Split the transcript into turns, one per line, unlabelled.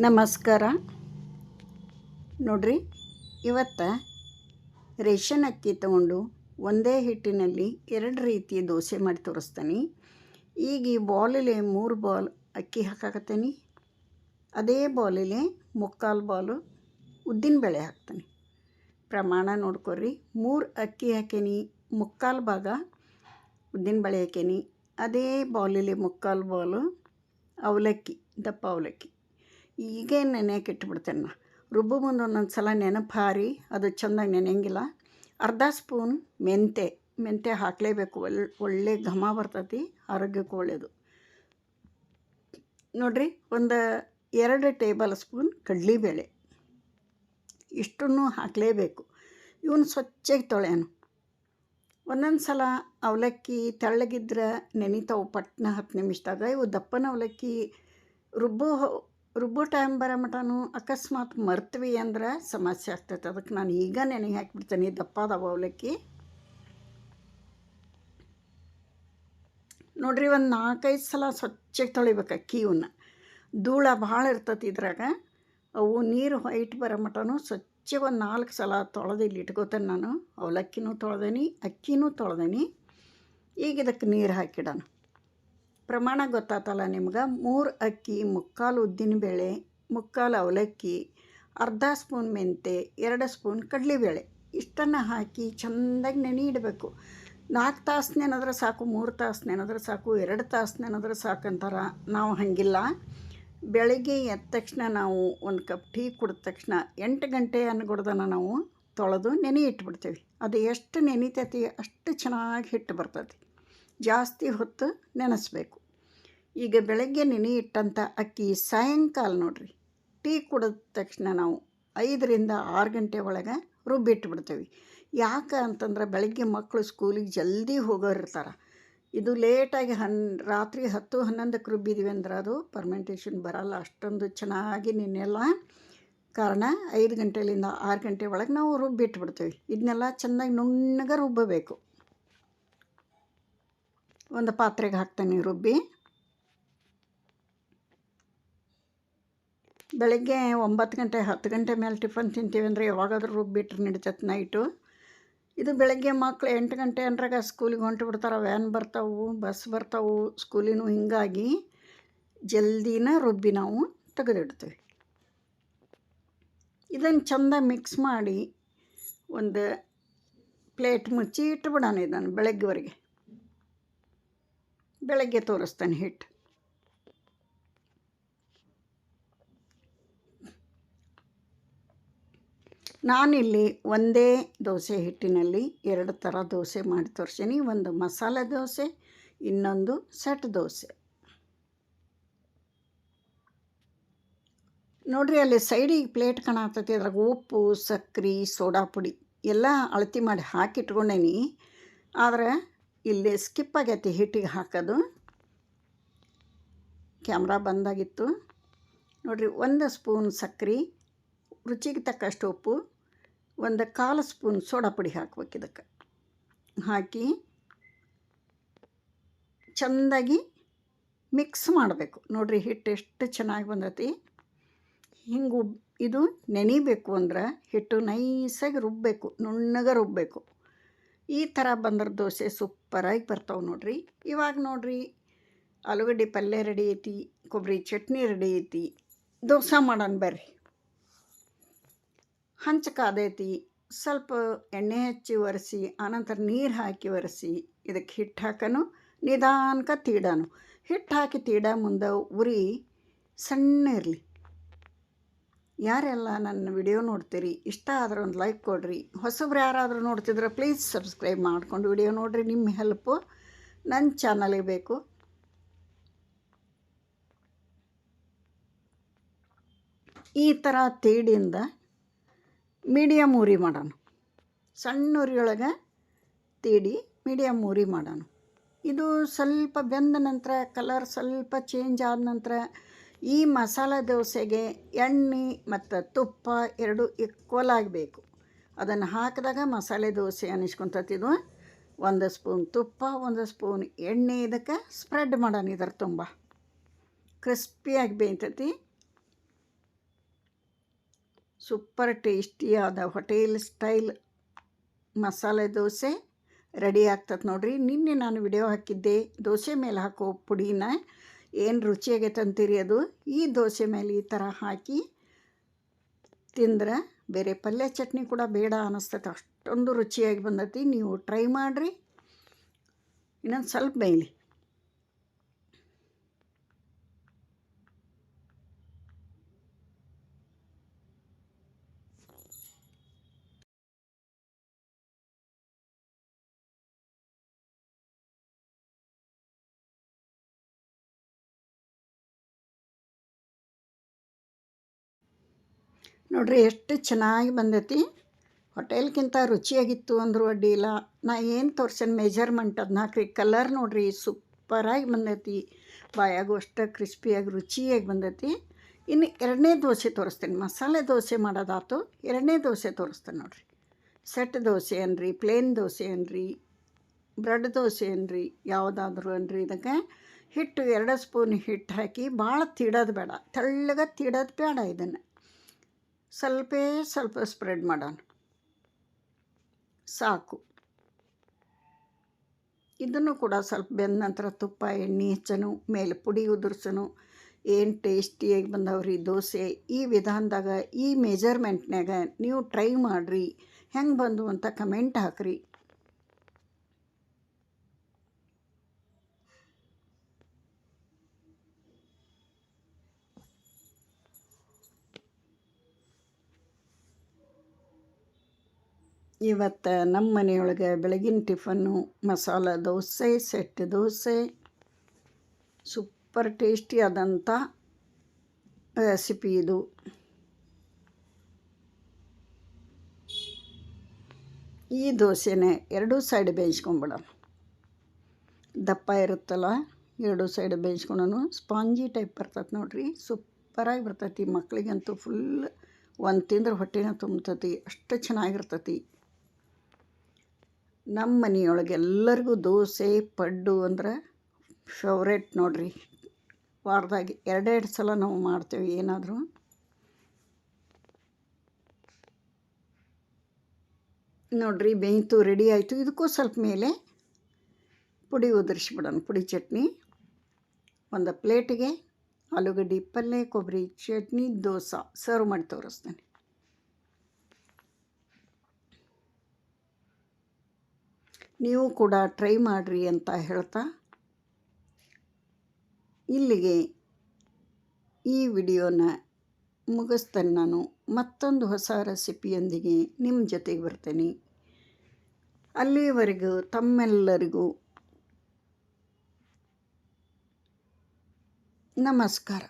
ನಮಸ್ಕಾರ. ನೋಡ್ರಿ, ಇವತ್ತು ರೇಷನ್ ಅಕ್ಕಿ ತಗೊಂಡು ಒಂದೇ ಹಿಟ್ಟಿನಲ್ಲಿ ಎರಡು ರೀತಿಯ ದೋಸೆ ಮಾಡಿ ತೋರಿಸ್ತೀನಿ. ಈಗ ಈ ಬಾಲಲ್ಲಿ ಮೂರು ಬಾಲ್ ಅಕ್ಕಿ ಹಾಕಾಕತ್ತೀನಿ. ಅದೇ ಬಾಲಲ್ಲಿ ಮುಕ್ಕಾಲು ಬಾಲು ಉದ್ದಿನ ಬೇಳೆ ಹಾಕ್ತೀನಿ. ಪ್ರಮಾಣ ನೋಡ್ಕೊರಿ ಮೂರು ಅಕ್ಕಿ ಹಾಕೀನಿ, ಮುಕ್ಕಾಲು ಭಾಗ ಉದ್ದಿನಬೇಳೆ ಹಾಕೀನಿ. ಅದೇ ಬಾಲಲ್ಲಿ ಮುಕ್ಕಾಲು ಬಾಲು ಅವಲಕ್ಕಿ, ದಪ್ಪ ಅವಲಕ್ಕಿ. ಈಗ ನೆನೆಯಕ್ಕೆ ಇಟ್ಬಿಡ್ತೇನೆ ನಾ. ರುಬ್ಬು ಮುಂದೆ ಒಂದೊಂದು ಸಲ ನೆನಪು ಹಾರಿ ಅದು ಚೆಂದಾಗಿ ನೆನೆಯಂಗಿಲ್ಲ. ಅರ್ಧ ಸ್ಪೂನ್ ಮೆಂತೆ ಮೆಂತೆ ಹಾಕಲೇಬೇಕು. ಒಳ್ಳೆ ಒಳ್ಳೆ ಘಮ ಬರ್ತೈತಿ, ಆರೋಗ್ಯಕ್ಕೆ ಒಳ್ಳೆಯದು ನೋಡಿರಿ, ಒಂದು ಎರಡು ಟೇಬಲ್ ಸ್ಪೂನ್ ಕಡಲೆಬೇಳೆ. ಇಷ್ಟನ್ನು ಹಾಕಲೇಬೇಕು. ಇವನು ಸ್ವಚ್ಛಗೆ ತೊಳೆಯೋನು. ಒಂದೊಂದು ಸಲ ಅವಲಕ್ಕಿ ತೆಳ್ಳಗಿದ್ರೆ ನೆನಿತಾವು ಪಟ್ನ ಹತ್ತು ನಿಮಿಷದಾಗ ಇವು ದಪ್ಪನ ಅವಲಕ್ಕಿ ರುಬ್ಬೋ ರುಬ್ಬೋ ಟೈಮ್ ಬರೋ ಅಕಸ್ಮಾತ್ ಮರ್ತ್ವಿ ಅಂದ್ರೆ ಸಮಸ್ಯೆ ಆಗ್ತೈತೆ. ಅದಕ್ಕೆ ನಾನು ಈಗ ನೆನೆ ಹಾಕಿಬಿಡ್ತೀನಿ. ದಪ್ಪದಾವ ಅವಲಕ್ಕಿ. ನೋಡ್ರಿ, ಒಂದು ನಾಲ್ಕೈದು ಸಲ ಸ್ವಚ್ಛಕ್ಕೆ ತೊಳಿಬೇಕು ಅಕ್ಕಿ ಇವನ್ನ ಧೂಳ ಭಾಳ ಇರ್ತೈತಿ ಇದ್ರಾಗ. ಅವು ನೀರು ಹೊಯ್ಟ್ ಬರೋ ಮಟನು ಸ್ವಚ್ಛ ಒಂದು ನಾಲ್ಕು ಸಲ ತೊಳೆದು ಇಲ್ಲಿ ಇಟ್ಕೋತೇನೆ ನಾನು. ಅವಲಕ್ಕಿನೂ ತೊಳೆದೇನಿ, ಅಕ್ಕಿನೂ ತೊಳೆದೇನಿ. ಈಗ ಇದಕ್ಕೆ ನೀರು ಹಾಕಿಡೋಣ. ಪ್ರಮಾಣ ಗೊತ್ತಾತಲ್ಲ ನಿಮ್ಗೆ? ಮೂರು ಅಕ್ಕಿ, ಮುಕ್ಕಾಲು ಉದ್ದಿನಬೇಳೆ ಮುಕ್ಕಾಲು ಅವಲಕ್ಕಿ, ಅರ್ಧ ಸ್ಪೂನ್ ಮೆಂತೆ, ಎರಡು ಸ್ಪೂನ್ ಕಡಲೆಬೇಳೆ. ಇಷ್ಟನ್ನು ಹಾಕಿ ಚೆಂದಾಗಿ ನೆನೆ ಇಡಬೇಕು. ನಾಲ್ಕು ತಾಸು ನೆನೆದ್ರೆ ಸಾಕು, ಮೂರು ತಾಸು ನೆನೆದ್ರೆ ಸಾಕು, ಎರಡು ತಾಸು ನೆನೆದ್ರೆ ಸಾಕಂತಾರ ನಾವು ಹಾಗಿಲ್ಲ. ಬೆಳಗ್ಗೆ ಎದ್ದ ತಕ್ಷಣ ನಾವು ಒಂದು ಕಪ್ ಟೀ ಕುಡಿದ ತಕ್ಷಣ ಎಂಟು ಗಂಟೆ ಅನ್ಗೊಡ್ದನ ನಾವು ತೊಳೆದು ನೆನೆ ಇಟ್ಬಿಡ್ತೀವಿ. ಅದು ಎಷ್ಟು ನೆನಿತೈತಿ, ಅಷ್ಟು ಚೆನ್ನಾಗಿ ಹಿಟ್ಟು ಬರ್ತೈತಿ. ಜಾಸ್ತಿ ಹೊತ್ತು ನೆನೆಸ್ಬೇಕು. ಈಗ ಬೆಳಗ್ಗೆ ನೆನೆ ಇಟ್ಟಂಥ ಅಕ್ಕಿ ಸಾಯಂಕಾಲ ನೋಡ್ರಿ. ಟೀ ಕುಡಿದ ತಕ್ಷಣ ನಾವು ಐದರಿಂದ ಆರು ಗಂಟೆ ಒಳಗೆ ರುಬ್ಬಿಟ್ಬಿಡ್ತೇವೆ ಯಾಕೆ ಅಂತಂದ್ರೆ ಬೆಳಗ್ಗೆ ಮಕ್ಕಳು ಸ್ಕೂಲಿಗೆ ಜಲ್ದಿ ಹೋಗೋರಿರ್ತಾರೆ ಇದು ಲೇಟಾಗಿ ಹನ್, ರಾತ್ರಿ ಹತ್ತು ಹನ್ನೊಂದಕ್ಕೆ ರುಬ್ಬಿದ್ವಿ ಅಂದ್ರೆ ಅದು ಪರ್ಮೆಂಟೇಷನ್ ಬರಲ್ಲ. ಅಷ್ಟೊಂದು ಚೆನ್ನಾಗಿ ನಿನ್ನೆಲ್ಲ ಕಾರಣ ಐದು ಗಂಟೆಲಿಂದ ಆರು ಗಂಟೆ ಒಳಗೆ ನಾವು ರುಬ್ಬಿಟ್ಬಿಡ್ತೇವೆ ಇದನ್ನೆಲ್ಲ ಚೆನ್ನಾಗಿ ನುಣ್ಣಗೆ ರುಬ್ಬಬೇಕು. ಒಂದು ಪಾತ್ರೆಗೆ ಹಾಕ್ತೇನೆ ರುಬ್ಬಿ. ಬೆಳಗ್ಗೆ ಒಂಬತ್ತು ಗಂಟೆ, ಹತ್ತು ಗಂಟೆ ಮೇಲೆ ಟಿಫನ್ ತಿಂತೀವಿ ಅಂದರೆ ಯಾವಾಗಾದರೂ ರುಬ್ಬಿಟ್ರೆ ನಡಿತೈತೆ ನೈಟು. ಇದು ಬೆಳಗ್ಗೆ ಮಕ್ಕಳು ಎಂಟು ಗಂಟೆ ಅಂದ್ರಾಗ ಸ್ಕೂಲಿಗೆ ಹೊಂಟು ಬಿಡ್ತಾರೆ, ವ್ಯಾನ್ ಬರ್ತಾವು, ಬಸ್ ಬರ್ತಾವು, ಸ್ಕೂಲಿನೂ ಹಿಂಗಾಗಿ ಜಲ್ದಿನ ರುಬ್ಬಿ ನಾವು ತೆಗೆದಿಡ್ತೀವಿ. ಇದನ್ನು ಚಂದ ಮಿಕ್ಸ್ ಮಾಡಿ ಒಂದು ಪ್ಲೇಟ್ ಮುಚ್ಚಿ ಇಟ್ಬಿಡೋಣ ಇದನ್ನು ಬೆಳಗ್ಗೆವರೆಗೆ. ಬೆಳಗ್ಗೆ ತೋರಿಸ್ತಾನೆ ಹಿಟ್ಟು ನಾನಿಲ್ಲಿ ಒಂದೇ ದೋಸೆ ಹಿಟ್ಟಿನಲ್ಲಿ ಎರಡು ಥರ ದೋಸೆ ಮಾಡಿ ತೋರಿಸ್ತೀನಿ. ಒಂದು ಮಸಾಲೆ ದೋಸೆ, ಇನ್ನೊಂದು ಸೆಟ್ ದೋಸೆ. ನೋಡ್ರಿ, ಅಲ್ಲಿ ಸೈಡಿಗೆ ಪ್ಲೇಟ್ ಕಾಣತೈತಿ. ಅದ್ರಾಗ ಉಪ್ಪು, ಸಕ್ರೆ, ಸೋಡಾ ಪುಡಿ ಎಲ್ಲ ಅಳತಿ ಮಾಡಿ ಹಾಕಿಟ್ಕೊಂಡೇನಿ. ಆದರೆ ಇಲ್ಲಿ ಸ್ಕಿಪ್ ಆಗೈತಿ ಹಿಟ್ಟಿಗೆ ಹಾಕೋದು. ಕ್ಯಾಮ್ರಾ ಬಂದಾಗಿತ್ತು. ನೋಡಿರಿ, ಒಂದು ಸ್ಪೂನ್ ಸಕ್ರೆ, ರುಚಿಗೆ ತಕ್ಕಷ್ಟು ಉಪ್ಪು, ಒಂದು ಕಾಲು ಸ್ಪೂನ್ ಸೋಡಾ ಪುಡಿ ಹಾಕ್ಬೇಕು ಇದಕ್ಕೆ. ಹಾಕಿ ಚೆಂದಾಗಿ ಮಿಕ್ಸ್ ಮಾಡಬೇಕು. ನೋಡಿರಿ, ಹಿಟ್ಟು ಎಷ್ಟು ಚೆನ್ನಾಗಿ ಬಂದೈತಿ. ಹಿಂಗೆ ಇದು ನೆನಿಬೇಕು ಅಂದ್ರೆ ಹಿಟ್ಟು ನೈಸಾಗಿ ರುಬ್ಬಬೇಕು ನುಣ್ಣಗೆ ರುಬ್ಬಬೇಕು ಈ ಥರ ಬಂದ್ರೆ ದೋಸೆ ಸೂಪರಾಗಿ ಬರ್ತಾವೆ ನೋಡಿರಿ. ಇವಾಗ ನೋಡ್ರಿ, ಆಲೂಗಡ್ಡೆ ಪಲ್ಯ ರೆಡಿ ಐತಿ, ಕೊಬ್ಬರಿ ಚಟ್ನಿ ರೆಡಿ ಐತಿ. ದೋಸೆ ಮಾಡೋಣ ಬರ್ರಿ. ಹಂಚಕಾದೈತಿ ಸ್ವಲ್ಪ ಎಣ್ಣೆ ಹಚ್ಚಿ ಒರೆಸಿ, ಆನಂತರ ನೀರು ಹಾಕಿ ಒರೆಸಿ, ಇದಕ್ಕೆ ಹಿಟ್ಟು ಹಾಕನು ನಿಧಾನಕ್ಕೆ ತೀಡನು. ಹಿಟ್ಟು ಹಾಕಿ ತೀಡ ಮುಂದೆ ಉರಿ ಸಣ್ಣ ಇರಲಿ. ಯಾರೆಲ್ಲ ನನ್ನ ವಿಡಿಯೋ ನೋಡ್ತೀರಿ, ಇಷ್ಟ ಆದ್ರೆ ಒಂದು ಲೈಕ್ ಕೊಡ್ರಿ. ಹೊಸಬ್ರು ಯಾರಾದರೂ ನೋಡ್ತಿದ್ರೆ ಪ್ಲೀಸ್ ಸಬ್ಸ್ಕ್ರೈಬ್ ಮಾಡ್ಕೊಂಡು ವಿಡಿಯೋ ನೋಡ್ರಿ ನಿಮ್ಮ ಹೆಲ್ಪು ನನ್ನ ಚಾನಲಿಗೆ ಬೇಕು. ಈ ಥರ ತೀಡಿಂದ ಮೀಡಿಯಮ್ ಉರಿ ಮಾಡೋಣ. ಸಣ್ಣ ಉರಿಯೊಳಗೆ ತೀಡಿ ಮೀಡಿಯಮ್ ಉರಿ ಮಾಡೋಣ. ಇದು ಸ್ವಲ್ಪ ಬೆಂದ ನಂತರ ಕಲರ್ ಸ್ವಲ್ಪ ಚೇಂಜ್ ಆದ ನಂತರ ಈ ಮಸಾಲೆ ದೋಸೆಗೆ ಎಣ್ಣೆ ಮತ್ತು ತುಪ್ಪ ಎರಡು ಈಕ್ವಲ್ ಆಗಬೇಕು. ಅದನ್ನು ಹಾಕಿದಾಗ ಮಸಾಲೆ ದೋಸೆ ಅನ್ನಿಸ್ಕೊಂತತಿದು ಒಂದು ಸ್ಪೂನ್ ತುಪ್ಪ, ಒಂದು ಸ್ಪೂನ್ ಎಣ್ಣೆ ಇದಕ್ಕೆ ಸ್ಪ್ರೆಡ್ ಮಾಡೋಣ ಇದ್ರ ತುಂಬ. ಕ್ರಿಸ್ಪಿಯಾಗಿ ಬೇಯ್ತತಿ. Super ಟೇಸ್ಟಿಯಾದ hotel style masala dosa ready ಆಗ್ತದೆ ನೋಡ್ರಿ. ನಿನ್ನೆ ನಾನು ವಿಡಿಯೋ ಹಾಕಿದ್ದೆ. ದೋಸೆ ಮೇಲೆ ಹಾಕೋ ಪುಡಿನ ಏನು ರುಚಿಯಾಗೆ ತಂತೀರಿ ಅದು? ಈ ದೋಸೆ ಮೇಲೆ ಈ ಥರ ಹಾಕಿ ತಿಂದ್ರೆ ಬೇರೆ ಪಲ್ಯ ಚಟ್ನಿ ಕೂಡ ಬೇಡ ಅನ್ನಿಸ್ತೈತೆ ಅಷ್ಟೊಂದು ರುಚಿಯಾಗಿ ಬಂದತಿ. ನೀವು ಟ್ರೈ ಮಾಡಿರಿ. ಇನ್ನೊಂದು ಸ್ವಲ್ಪ ಬೇಯಲಿ. ನೋಡ್ರಿ ಎಷ್ಟು ಚೆನ್ನಾಗಿ ಬಂದೈತಿ. ಹೋಟೆಲ್ಗಿಂತ ರುಚಿಯಾಗಿತ್ತು ಅಂದರೂ ಅಡ್ಡಿಯಿಲ್ಲ ನಾ ಏನು ತೋರ್ಸೇನೆ ಮೆಜರ್ಮೆಂಟ್ ಅದನ್ನ ಹಾಕ್ರಿ ಕಲರ್ ನೋಡ್ರಿ ಸೂಪರಾಗಿ ಬಂದೈತಿ. ಬಾಯಾಗೂ ಅಷ್ಟು ಕ್ರಿಸ್ಪಿಯಾಗಿ ರುಚಿಯಾಗಿ ಬಂದೈತಿ. ಇನ್ನು ಎರಡನೇ ದೋಸೆ ತೋರಿಸ್ತೀನಿ. ಮಸಾಲೆ ದೋಸೆ ಮಾಡೋದಾತು ಎರಡನೇ ದೋಸೆ ತೋರಿಸ್ತೇನೆ ನೋಡ್ರಿ. ಸೆಟ್ ದೋಸೆ ಅನ್ರಿ, ಪ್ಲೇನ್ ದೋಸೆ ಅನ್ರಿ, ಬ್ರೆಡ್ ದೋಸೆ ಅನ್ರಿ, ಯಾವುದಾದ್ರೂ ಅನ್ರಿ. ಇದಕ್ಕೆ ಹಿಟ್ಟು ಎರಡು ಸ್ಪೂನ್ ಹಿಟ್ಟು ಹಾಕಿ ಭಾಳ ತಿಡೋದು ಬೇಡ. ತೆಳ್ಳಗೆ ತಿಡೋದು ಬೇಡ ಇದನ್ನು. ಸ್ವಲ್ಪ ಸ್ವಲ್ಪ ಸ್ಪ್ರೆಡ್ ಮಾಡೋಣ. ಸಾಕು. ಇದನ್ನು ಕೂಡ ಸ್ವಲ್ಪ ಬೆಂದ ನಂತರ ತುಪ್ಪ, ಎಣ್ಣೆ ಹಚ್ಚನು, ಮೇಲೆ ಪುಡಿ ಉದುರ್ಸನು. ಏನು ಟೇಸ್ಟಿಯಾಗಿ ಬಂದವ್ರಿ ದೋಸೆ. ಈ ವಿಧಾನದಾಗ, ಈ ಮೆಜರ್ಮೆಂಟ್ನಾಗ ನೀವು ಟ್ರೈ ಮಾಡಿರಿ. ಹೆಂಗೆ ಬಂದು ಅಂತ ಕಮೆಂಟ್ ಹಾಕ್ರಿ. ಇವತ್ತು ನಮ್ಮ ಮನೆಯೊಳಗೆ ಬೆಳಗಿನ ಟಿಫನ್ನು, masala dosa, set dosa, super tasty ಆದಂಥ ರೆಸಿಪಿ ಇದು. ಈ ದೋಸೆನ ಎರಡೂ ಸೈಡ್ ಬೇಯಿಸ್ಕೊಂಬಿಡೋಣ. ದಪ್ಪ ಇರುತ್ತಲ್ಲ, ಎರಡೂ ಸೈಡ್ ಬೇಯಿಸ್ಕೊಂಡು ಸ್ಪಾಂಜಿ ಟೈಪ್ ಬರ್ತದೆ ನೋಡ್ರಿ ಸೂಪರಾಗಿ ಬರ್ತೈತಿ. ಮಕ್ಕಳಿಗಂತೂ ಫುಲ್ ಒಂದು ತಿಂದ್ರೆ ಹೊಟ್ಟೆನ ತುಂಬತತಿ, ಅಷ್ಟು ಚೆನ್ನಾಗಿರ್ತೈತಿ. ನಮ್ಮ ಮನೆಯೊಳಗೆ ಎಲ್ಲರಿಗೂ ದೋಸೆ, ಪಡ್ಡು ಅಂದ್ರೆ ಫೇವ್ರೇಟ್ ನೋಡ್ರಿ. ವಾರದಾಗ ಎರಡೆರಡು ಸಲ ನಾವು ಮಾಡ್ತೇವೆ ಏನಾದರೂ. ನೋಡ್ರಿ ಬೇಯ್ತು ರೆಡಿ ಆಯಿತು. ಇದಕ್ಕೂ ಸ್ವಲ್ಪ ಮೇಲೆ ಪುಡಿ ಉದುರಿಸ್ಬಿಡೋಣ. ಪುಡಿ ಚಟ್ನಿ. ಒಂದು ಪ್ಲೇಟಿಗೆ ಆಲೂಗಡ್ಡೆ ಪಲ್ಯ ಕೊಬ್ಬರಿ ಚಟ್ನಿ, ದೋಸೆ. ಸರ್ವ್ ಮಾಡಿ ತೋರಿಸ್ತೇನೆ. ನೀವು ಕೂಡ ಟ್ರೈ ಮಾಡಿರಿ ಅಂತ ಹೇಳ್ತಾ ಇಲ್ಲಿಗೆ ಈ ವಿಡಿಯೋನ ಮುಗಿಸ್ತೇನೆ ನಾನು. ಮತ್ತೊಂದು ಹೊಸ ರೆಸಿಪಿಯೊಂದಿಗೆ ನಿಮ್ಮ ಜೊತೆಗೆ ಬರ್ತೇನೆ. ಅಲ್ಲಿವರೆಗೂ ತಮ್ಮೆಲ್ಲರಿಗೂ ನಮಸ್ಕಾರ.